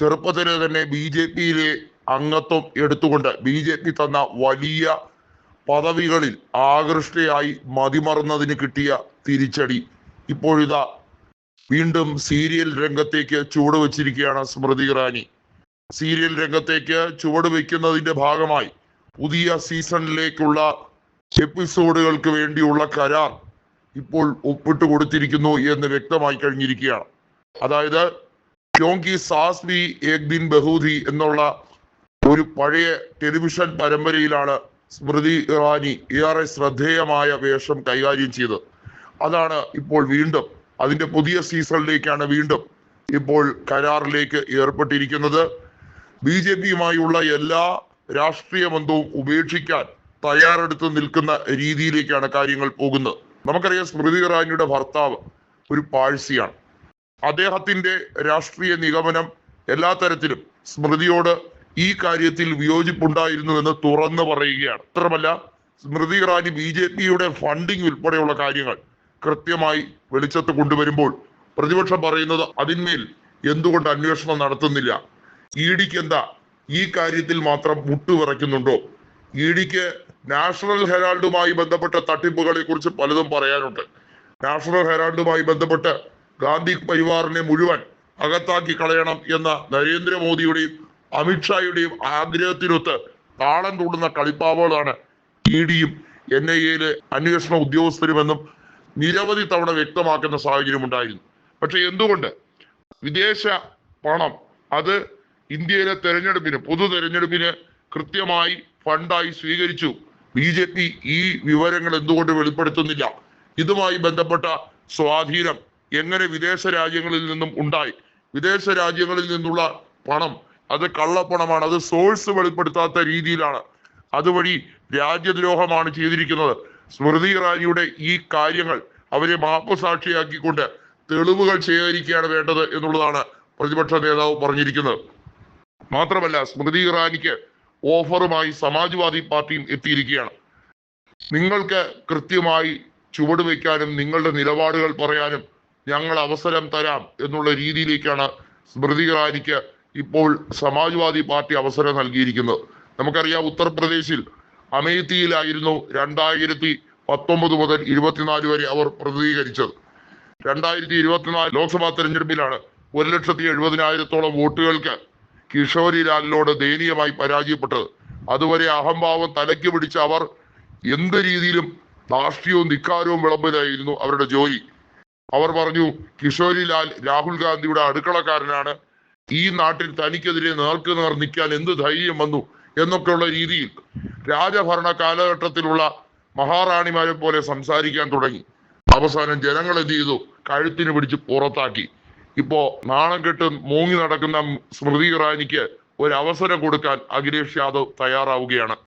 ചെറുപ്പത്തിലെ തന്നെ B J പിയിലെ അംഗത്വം എടുത്തുകൊണ്ട് ബി ജെ പി തന്ന വലിയ പദവികളിൽ ആകൃഷ്ടയായി മതിമറന്നതിന് കിട്ടിയ തിരിച്ചടി. ഇപ്പോഴിതാ വീണ്ടും സീരിയൽ രംഗത്തേക്ക് ചുവട് വെച്ചിരിക്കുകയാണ് സ്മൃതി ഇറാനി. സീരിയൽ രംഗത്തേക്ക് ചുവട് വെക്കുന്നതിന്റെ ഭാഗമായി പുതിയ സീസണിലേക്കുള്ള എപ്പിസോഡുകൾക്ക് വേണ്ടിയുള്ള കരാർ ഇപ്പോൾ ഒപ്പിട്ട് കൊടുത്തിരിക്കുന്നു എന്ന് വ്യക്തമായി കഴിഞ്ഞിരിക്കുകയാണ്. അതായത് ക്യോങ്കി സാസ് ബി ഏക് ദിൻ ബഹൂദി എന്നുള്ള ഒരു പഴയ ടെലിവിഷൻ പരമ്പരയിലാണ് സ്മൃതി ഇറാനി ഏറെ ശ്രദ്ധേയമായ വേഷം കൈകാര്യം ചെയ്തത്. അതാണ് ഇപ്പോൾ വീണ്ടും അതിന്റെ പുതിയ സീസണിലേക്കാണ് വീണ്ടും ഇപ്പോൾ കരാറിലേക്ക് ഏർപ്പെട്ടിരിക്കുന്നത്. ബി ജെ പിയുമായുള്ള എല്ലാ രാഷ്ട്രീയ ബന്ധവും ഉപേക്ഷിക്കാൻ തയ്യാറെടുത്ത് നിൽക്കുന്ന രീതിയിലേക്കാണ് കാര്യങ്ങൾ പോകുന്നത്. നമുക്കറിയാം സ്മൃതി ഇറാനിയുടെ ഭർത്താവ് ഒരു പാഴ്സിയാണ്. അദ്ദേഹത്തിന്റെ രാഷ്ട്രീയ നിഗമനം എല്ലാ തരത്തിലും സ്മൃതിയോട് ഈ കാര്യത്തിൽ വിയോജിപ്പുണ്ടായിരുന്നു എന്ന് തുറന്നു പറയുകയാണ്. മാത്രമല്ല സ്മൃതി ഇറാനി ബി ജെ പിയുടെ ഫണ്ടിങ് ഉൾപ്പെടെയുള്ള കാര്യങ്ങൾ കൃത്യമായി വെളിച്ചത്ത് കൊണ്ടുവരുമ്പോൾ പ്രതിപക്ഷം പറയുന്നത് അതിന്മേൽ എന്തുകൊണ്ട് അന്വേഷണം നടത്തുന്നില്ല? ഇ ഡിക്ക് എന്താ ഈ കാര്യത്തിൽ മാത്രം മുട്ടുവിറയ്ക്കുന്നുണ്ടോ? ഇ ഡിക്ക് നാഷണൽ ഹെറാൾഡുമായി ബന്ധപ്പെട്ട തട്ടിപ്പുകളെ കുറിച്ച് പലതും പറയാനുണ്ട്. നാഷണൽ ഹെറാൾഡുമായി ബന്ധപ്പെട്ട് ഗാന്ധി പരിവാറിനെ മുഴുവൻ അകത്താക്കി കളയണം എന്ന നരേന്ദ്രമോദിയുടെയും അമിത്ഷായുടെയും ആഗ്രഹത്തിനൊത്ത് താളം തൂടുന്ന കളിപ്പാവകളാണ് ഇ ഡിയും എൻ ഐ എയിലെ അന്വേഷണ ഉദ്യോഗസ്ഥരുമെന്നും നിരവധി തവണ വ്യക്തമാക്കുന്ന സാഹചര്യം ഉണ്ടായിരുന്നു. പക്ഷെ എന്തുകൊണ്ട്? വിദേശ പണം അത് ഇന്ത്യയിലെ തെരഞ്ഞെടുപ്പിന് പൊതു തെരഞ്ഞെടുപ്പിന് കൃത്യമായി ഫണ്ടായി സ്വീകരിച്ചു. ബി ജെ പി ഈ വിവരങ്ങൾ എന്തുകൊണ്ട് വെളിപ്പെടുത്തുന്നില്ല? ഇതുമായി ബന്ധപ്പെട്ട സ്വാധീനം എങ്ങനെ വിദേശ രാജ്യങ്ങളിൽ നിന്നും ഉണ്ടായി? വിദേശ രാജ്യങ്ങളിൽ നിന്നുള്ള പണം അത് കള്ളപ്പണമാണ് അത് സോഴ്സ് വെളിപ്പെടുത്താത്ത രീതിയിലാണ്. അതുവഴി രാജ്യദ്രോഹമാണ് ചെയ്തിരിക്കുന്നത്. സ്മൃതി ഇറാനിയുടെ ഈ കാര്യങ്ങൾ അവരെ മാപ്പുസാക്ഷിയാക്കിക്കൊണ്ട് തെളിവുകൾ ശേഖരിക്കുകയാണ് വേണ്ടത് എന്നുള്ളതാണ് പ്രതിപക്ഷ നേതാവ് പറഞ്ഞിരിക്കുന്നത്. മാത്രമല്ല സ്മൃതി ഇറാനിക്ക് ഓഫറുമായി സമാജ്വാദി പാർട്ടിയും എത്തിയിരിക്കുകയാണ്. നിങ്ങൾക്ക് കൃത്യമായി ചുവടുവെക്കാനും നിങ്ങളുടെ നിലപാടുകൾ പറയാനും ഞങ്ങൾ അവസരം തരാം എന്നുള്ള രീതിയിലേക്കാണ് സ്മൃതി ഇറാനിക്ക് ഇപ്പോൾ സമാജ്വാദി പാർട്ടി അവസരം നൽകിയിരിക്കുന്നത്. നമുക്കറിയാം ഉത്തർപ്രദേശിൽ അമേത്തിയിലായിരുന്നു രണ്ടായിരത്തി പത്തൊമ്പത് മുതൽ ഇരുപത്തിനാല് വരെ അവർ പ്രതിനിധീകരിച്ചത്. രണ്ടായിരത്തി ഇരുപത്തിനാല് ലോക്സഭാ തെരഞ്ഞെടുപ്പിലാണ് ഒരു ലക്ഷത്തി എഴുപതിനായിരത്തോളം വോട്ടുകൾക്ക് കിഷോരി ലാലിനോട് ദയനീയമായി പരാജയപ്പെട്ടത്. അതുവരെ അഹംഭാവം തലയ്ക്ക് പിടിച്ച അവർ എന്ത് രീതിയിലും ധാർഷ്ട്യവും ധിക്കാരവും വിളമ്പിലായിരുന്നു അവരുടെ ജോലി. അവർ പറഞ്ഞു കിഷോരിലാൽ രാഹുൽ ഗാന്ധിയുടെ അടുക്കളക്കാരനാണ്. ഈ നാട്ടിൽ തനിക്കെതിരെ നേർക്ക് നേർ നിൽക്കാൻ എന്ത് ധൈര്യം വന്നു എന്നൊക്കെയുള്ള രീതിയിൽ രാജഭരണ കാലഘട്ടത്തിലുള്ള മഹാറാണിമാരെ പോലെ സംസാരിക്കാൻ തുടങ്ങി. അവസാനം ജനങ്ങൾ എന്ത് ചെയ്തു? കഴുത്തിന് പിടിച്ച് പുറത്താക്കി. ഇപ്പോ നാണം കെട്ട് മൂങ്ങി നടക്കുന്ന സ്മൃതി ഇറാനിക്ക് ഒരു അവസരം കൊടുക്കാൻ അഖിലേഷ് യാദവ് തയ്യാറാവുകയാണ്.